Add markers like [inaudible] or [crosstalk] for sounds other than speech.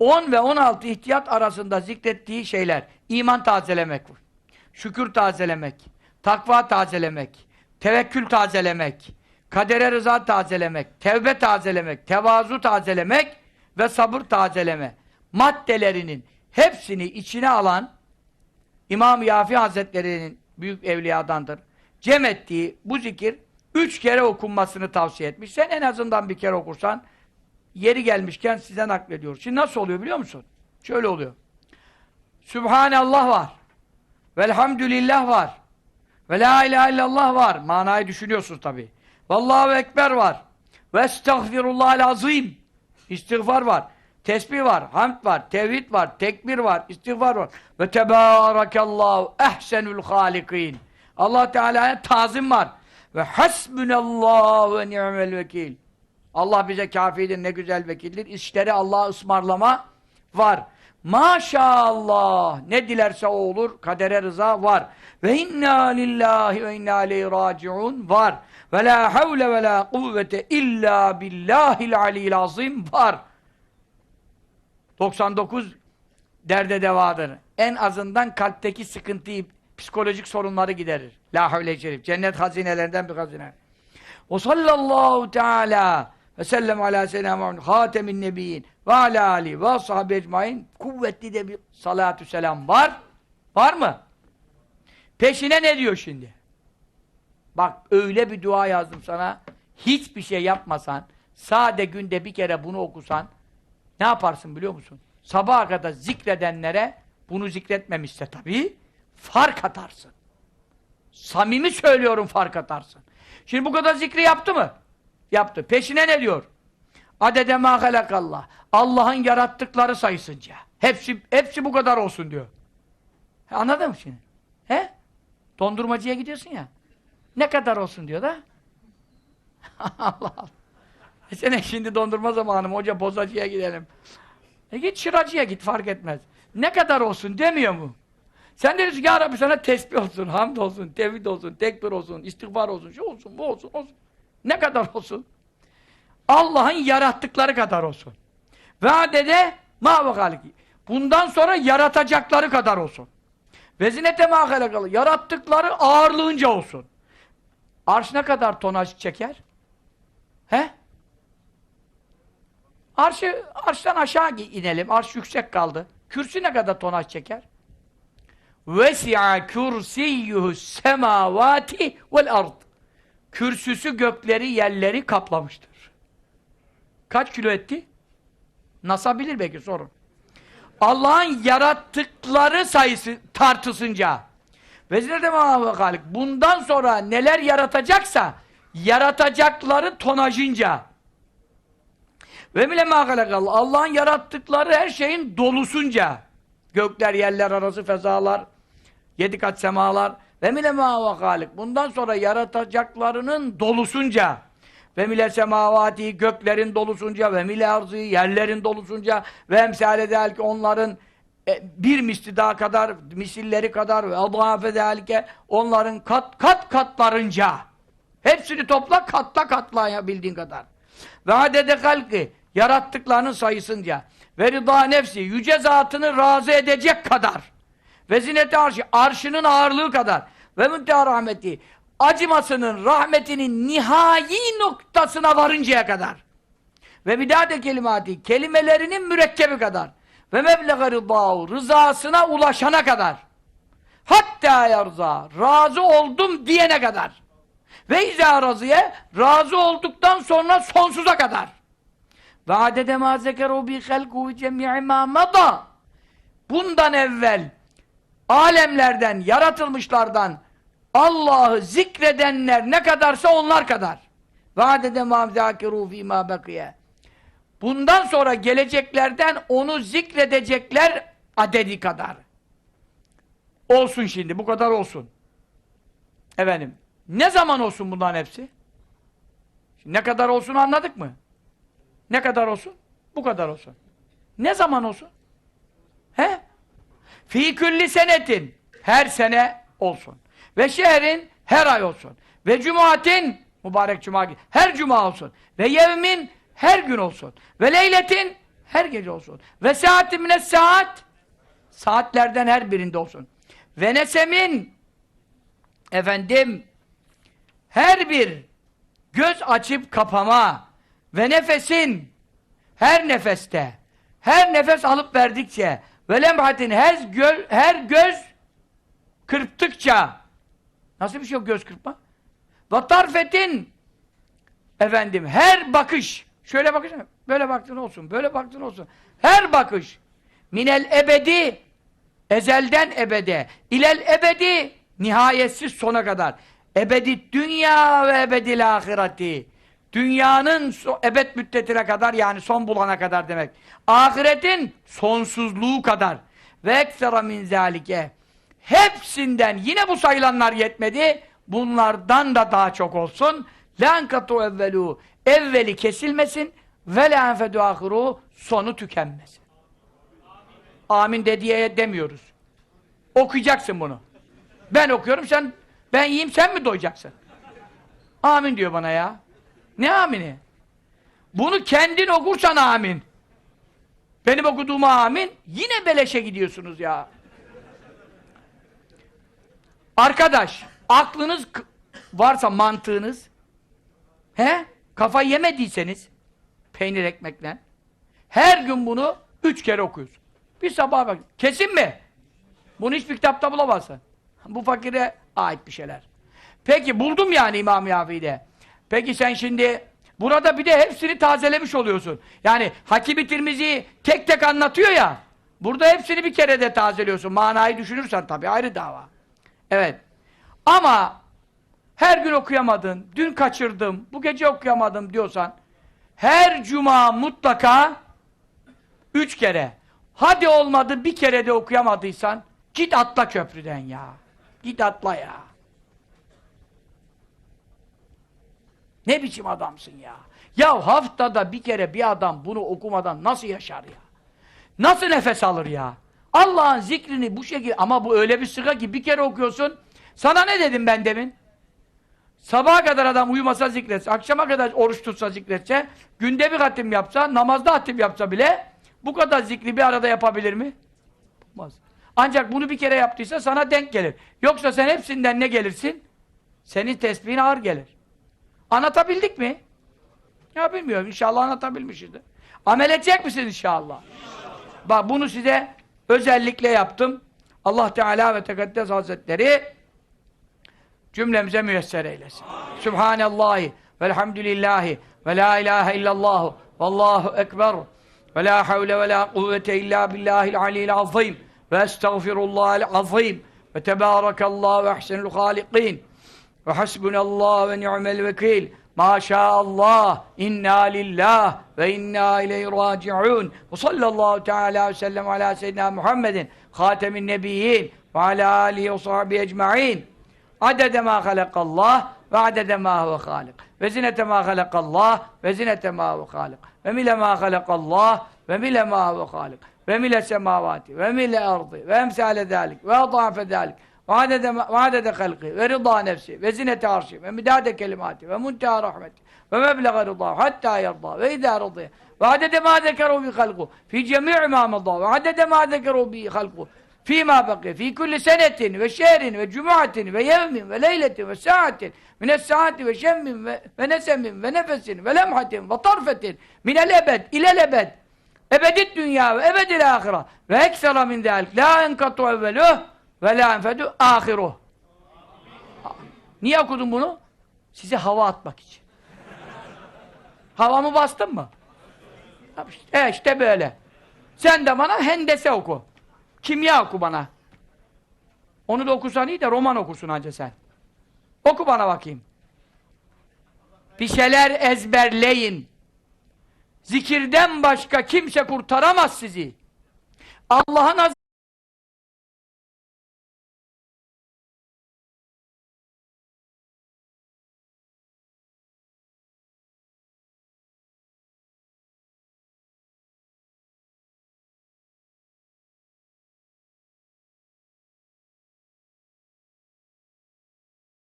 10 ve 16 ihtiyat arasında zikrettiği şeyler, iman tazelemek, şükür tazelemek, takva tazelemek, tevekkül tazelemek, kadere rıza tazelemek, tevbe tazelemek, tevazu tazelemek ve sabır tazeleme maddelerinin hepsini içine alan İmam Yafi Hazretleri'nin büyük evliyadandır. Cem ettiği bu zikir üç kere okunmasını tavsiye etmiş. Sen en azından bir kere okursan yeri gelmişken size naklediyor. Şimdi nasıl oluyor biliyor musun? Şöyle oluyor. Sübhanallah var. Velhamdülillah var. Ve la ilahe illallah var. Manayı düşünüyorsunuz tabi. Vallahu ekber var. Ve estağfirullahal azim. İstiğfar var. Tesbih var, hamd var, tevhid var, tekbir var, istiğfar var. Ve tebârakallahu ehsenül hâlikîn. Allah Teala'ya tazim var. Ve hasbunallahu ve ni'mel vekil. Allah bize kafidir, ne güzel vekildir. İşleri Allah'a ısmarlama var. Maşallah. Ne dilerse o olur. Kadere rıza var. Ve inna lillahi ve inna aleyhi raciun var. Ve la havle ve la kuvvete illa billahil aliyyil azim var. 99 derde devadır. En azından kalpteki sıkıntıyı, psikolojik sorunları giderir. La havle şerif. Cennet hazinelerinden bir hazine. Ve sallallahu teala ve sellem ala seyyidina Muhammed hatemin nebiyyin ve ala ali ve sahabe ecmain kuvvetli de bir salatü selam var. Var mı? Peşine ne diyor şimdi? Bak öyle bir dua yazdım sana. Hiçbir şey yapmasan, sade günde bir kere bunu okusan ne yaparsın biliyor musun? Sabaha kadar zikredenlere bunu zikretmemişse tabii fark atarsın. Samimi söylüyorum fark atarsın. Şimdi bu kadar zikri yaptı mı? Yaptı. Peşine ne diyor? Adede ma halakallah. Allah'ın yarattıkları sayısınca. Hepsi hepsi bu kadar olsun diyor. He, anladın mı şimdi? He? Dondurmacıya gidiyorsun ya. Ne kadar olsun diyor da. [laughs] Allah Allah. E sen şimdi dondurma zamanı mı? Hoca bozacıya gidelim. E git şıracıya git fark etmez. Ne kadar olsun demiyor mu? Sen de diyorsun ya Rabbi sana tesbih olsun, hamd olsun, tevhid olsun, tekbir olsun, istiğfar olsun, şu olsun, bu olsun, olsun. Ne kadar olsun? Allah'ın yarattıkları kadar olsun. Ve adede ma ve Bundan sonra yaratacakları kadar olsun. Ve zinete ma halakalı. Yarattıkları ağırlığınca olsun. Arş ne kadar tonaj çeker? He? Arşı, arştan aşağı inelim. Arş yüksek kaldı. Kürsü ne kadar tonaj çeker? Vesi'a kürsiyyuhu semavati vel ard. Kürsüsü gökleri, yerleri kaplamıştır. Kaç kilo etti? NASA bilir belki sorun. Allah'ın yarattıkları sayısı tartısınca Vezine de halik. Bundan sonra neler yaratacaksa yaratacakları tonajınca ve bile Allah'ın yarattıkları her şeyin dolusunca gökler, yerler arası fezalar yedi kat semalar ve mile halik. Bundan sonra yaratacaklarının dolusunca ve mile semavati göklerin dolusunca ve mile arzı yerlerin dolusunca ve emsale delki onların e, bir misli daha kadar misilleri kadar ve adhafe delke onların kat kat katlarınca hepsini topla katla katla ya bildiğin kadar ve adede halki yarattıklarının sayısınca ve rıda nefsi yüce zatını razı edecek kadar ve zinete arşı arşının ağırlığı kadar. Ve müntehar rahmeti acımasının, rahmetinin nihai noktasına varıncaya kadar. Ve bidade kelimati kelimelerinin mürekkebi kadar. Ve mebleğe rıdâhu rızasına ulaşana kadar. Hatta yarza razı oldum diyene kadar. Ve izâ razıye razı olduktan sonra sonsuza kadar. Ve adede mâ zekerû bi halkû cemî'i mâ madâ. Bundan evvel alemlerden, yaratılmışlardan Allah'ı zikredenler ne kadarsa onlar kadar. Vâdede mâm zâkirû fîmâ bekiye. Bundan sonra geleceklerden onu zikredecekler adedi kadar. Olsun şimdi, bu kadar olsun. Efendim, ne zaman olsun bunların hepsi? Şimdi ne kadar olsun anladık mı? Ne kadar olsun? Bu kadar olsun. Ne zaman olsun? He? Fî külli senetin. Her sene olsun. Ve şehrin her ay olsun. Ve cumatin mübarek cuma her cuma olsun. Ve yevmin her gün olsun. Ve leyletin Her gece olsun. Ve saatin mine saat. Saatlerden her birinde olsun. Ve nesemin efendim her bir göz açıp kapama ve nefesin her nefeste her nefes alıp verdikçe ve lemhatin her göz, her göz kırptıkça nasıl bir şey yok göz kırpma? Ve tarfetin efendim her bakış şöyle bakışın böyle baktın olsun böyle baktın olsun her bakış minel ebedi ezelden ebede ilel ebedi nihayetsiz sona kadar ebedi dünya ve ebedil ahireti dünyanın ebed müddetine kadar yani son bulana kadar demek. Ahiretin sonsuzluğu kadar. Ve ekstra min zalike hepsinden yine bu sayılanlar yetmedi. Bunlardan da daha çok olsun. Lankatu evvelu evveli kesilmesin. Ve la enfedu ahiru sonu tükenmesin. Amin de diye demiyoruz. Okuyacaksın bunu. Ben okuyorum sen ben yiyeyim sen mi doyacaksın? Amin diyor bana ya ne amini? Bunu kendin okursan amin. Benim okuduğuma amin. Yine beleşe gidiyorsunuz ya. Arkadaş aklınız varsa mantığınız he? Kafa yemediyseniz peynir ekmekle her gün bunu üç kere okuyorsun. Bir sabah bak kesin mi? Bunu hiçbir kitapta bulamazsın. Bu fakire ait bir şeyler. Peki buldum yani İmam Yafi'de peki sen şimdi burada bir de hepsini tazelemiş oluyorsun. Yani Hakim-i Tirmizi tek tek anlatıyor ya burada hepsini bir kere de tazeliyorsun. Manayı düşünürsen tabii ayrı dava. Evet. Ama her gün okuyamadın, dün kaçırdım, bu gece okuyamadım diyorsan her cuma mutlaka üç kere. Hadi olmadı bir kere de okuyamadıysan git atla köprüden ya. Git atla ya. Ne biçim adamsın ya. Ya haftada bir kere bir adam bunu okumadan nasıl yaşar ya? Nasıl nefes alır ya? Allah'ın zikrini bu şekilde ama bu öyle bir sıra ki bir kere okuyorsun. Sana ne dedim ben demin? Sabaha kadar adam uyumasa zikretse, akşama kadar oruç tutsa zikretse, günde bir hatim yapsa, namazda hatim yapsa bile bu kadar zikri bir arada yapabilir mi? Yapmaz. Ancak bunu bir kere yaptıysa sana denk gelir. Yoksa sen hepsinden ne gelirsin? Senin tesbihin ağır gelir. Anlatabildik mi? Ya bilmiyorum. İnşallah anlatabilmişizdir. Amel edecek misin inşallah? Bak bunu size özellikle yaptım. Allah Teala ve Tekaddes Hazretleri cümlemize müyesser eylesin. Subhanallahi velhamdülillahi ve la ilahe illallah vallahu ekber ve la havle ve la kuvvete illa billahil aliyyil azim ve estağfirullahal azim ve tebârekallahu ve ahsenul hâlikin ve hasbunallah ve ni'mel vekil Maşallah, inna lillah ve inna ileyhi raciun. Ve sallallahu teala ve sellem ala seyyidina Muhammedin, hatemin nebiyyin ve ala alihi ve sahbihi ecma'in. Adede ma halakallah ve adede ma huve halik. Ve zinete ma halakallah ve zinete ma huve halik. Ve mile ma halakallah ve mile ma huve halik. Ve mile semavati ve mile ardı ve emsale zalik ve adhafe zalik. Vadede, vadede halki ve rıda nefsi ve zinete arşi ve müdade kelimati ve munteha rahmeti ve mebleğe rıda hatta yarda ve idâ rıdaya ve adede mâ zekeru bi halku fi cemî'i mâ madâ ve adede mâ zekeru bi halku fîmâ bakî fî kulli senetin ve şehrin ve cumaatin ve yevmin ve leyletin ve saatin mines saati ve şemmin ve, ve nesemin ve nefesin ve lemhatin ve tarfetin minel ebed ilel ebed ebedit dünya ve ebedil ahira ve eksera min zâlik. La enkatu evveluh ve la enfedu ahiruh. Niye okudum bunu? Size hava atmak için. Havamı bastın mı? E işte böyle. Sen de bana hendese oku. Kimya oku bana. Onu da okusan iyi de roman okursun anca sen. Oku bana bakayım. Bir şeyler ezberleyin. Zikirden başka kimse kurtaramaz sizi. Allah'ın az.